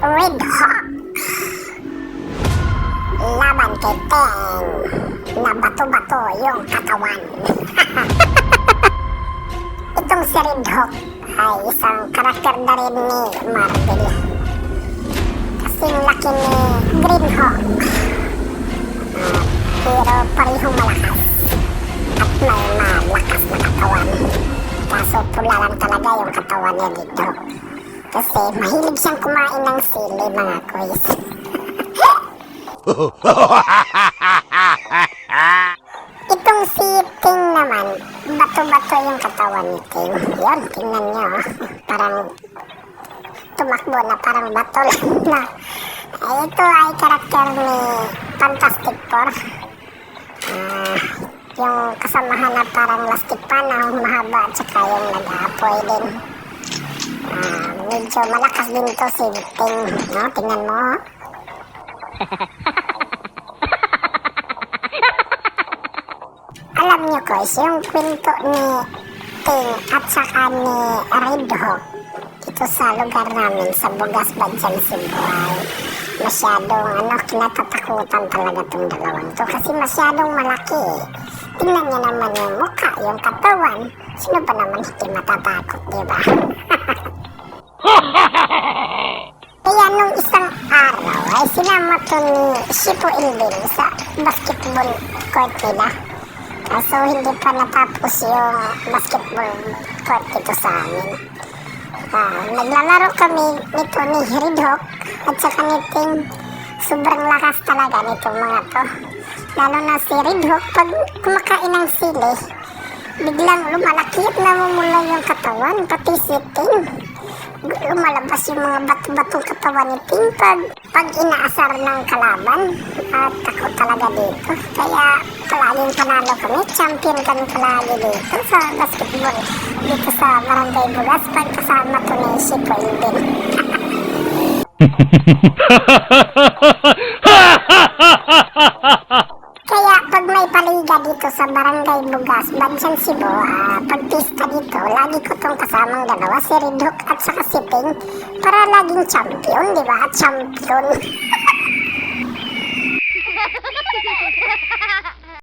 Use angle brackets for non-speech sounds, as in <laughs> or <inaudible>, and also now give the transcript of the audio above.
Red Hawk. Laban kay Teng na bato-bato yung katawan. <laughs> Itong si Red Hawk ay isang karakter na rin ni Marvel. Kasing laki ni Green Hawk. Ah, pero parehong malakas. At may malakas na katawan. Kaso pula lang talaga yung katawan niya dito. Kasi mahilig siyang kumain ng sili mga quiz. <laughs> Itong si Ting naman, bato-bato yung katawan ni Ting. Yun, tingnan niyo. oh. Parang tumakbo na parang bato lang na. Ay, ito ay karakter ni Fantastic Four. Ah, yung kasamahan na parang lastik pa na mahaba at saka yung nag-aapoy din. Ah, medyo malakas din to si Ting. No? Tingnan mo. oh. Alam niyo guys, yung kwento ni Ting at saka ni Red Hawk dito sa lugar namin sa Bugas Badyan Cebu ay masyadong ano, kinatatakutan talaga tong dalawang to kasi masyadong malaki eh. Tingnan niyo naman yung mukha, yung katawan. Sino ba naman hindi matatakot, di ba? <laughs> Kaya nung isang araw ay sinama to ni Shipo Ilbin sa basketball court nila. Kaso hindi pa natapos yung basketball court dito sa amin. Ah, naglalaro kami nito ni Ridhawk at saka ni Ting. Sobrang lakas talaga nitong mga to. Lalo na si Ridhawk pag kumakain ng sili, biglang lumalaki at namumula yung katawan, pati si Ting lumalabas yung mga bato-batong katawan ni Ting pag, inaasar ng kalaban at ako talaga dito. Kaya palaging panalo kami, champion kami palagi dito sa basketball dito sa Barangay Bugas pag kasama to ni Shipo Ilbin. <laughs> Barangay Bugas, Bansan Cebu, ah, uh, pagpista dito, lagi ko tong kasamang dalawa, si Ridhook at saka si Ping, para laging champion, di ba? Champion. <laughs>